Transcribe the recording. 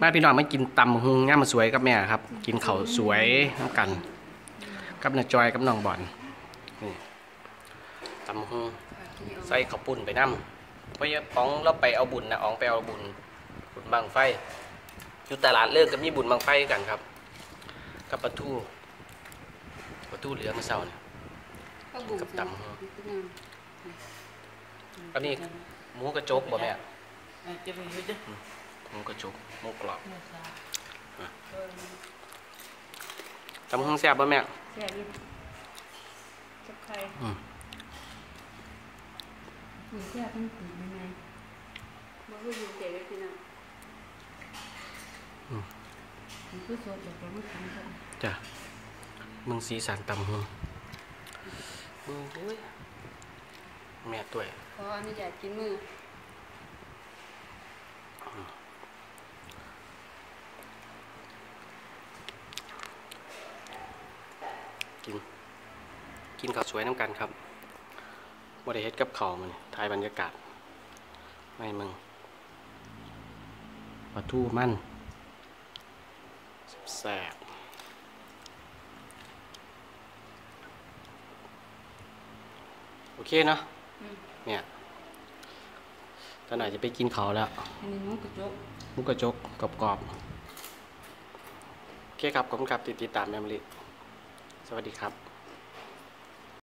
มาพี่น้องมากินตำหุงง่ามสวยกับแม่ครับ กินข้าวสวยน้ำกัน กับน้าจอยกับน้องบอลนี่ตำหุงใส่ข้าวปุ้นไปน้ำเพราะว่าป๋องเราไปเอาบุญนะอ๋องไปเอาบุญบุญบางไฟอยู่ตลาดเลิกกับมีบุญบางไฟกันครับ กับปลาทูปลาทูเหลือมาเศร้าเนี่ยกับตำอันนี้หมูกระจกบ่แม่จะไปยืด หมูกระจกหมูกรอบตำหุงแซ่บบ่แม่แซ่บอยู่จับไข่อืมหมูแซ่บทั้งผืนยังไงบ่คืออยู่เจ๊เลยพี่น้องมันคือสดแบบว่ามันทำกันจ้ะมึงสีสันตำหุงมึงเอ้ยแม่ตัวขออนุญาตกินมือ กิน กินข้าวสวยน้ำกันครับบ่ได้เฮ็ดกับข้าวมันถ่ายบรรยากาศ ไม่มึงปลาทูมันแซ่บโอเคเนาะอืมเนี่ยตอนไหนจะไปกินข้าวแล้วอันนี้หมูกระจกหมุกกระจกกรอบๆโอเคครับขอบคุณครับติดติดตามแมมลิ สวัสดีครับ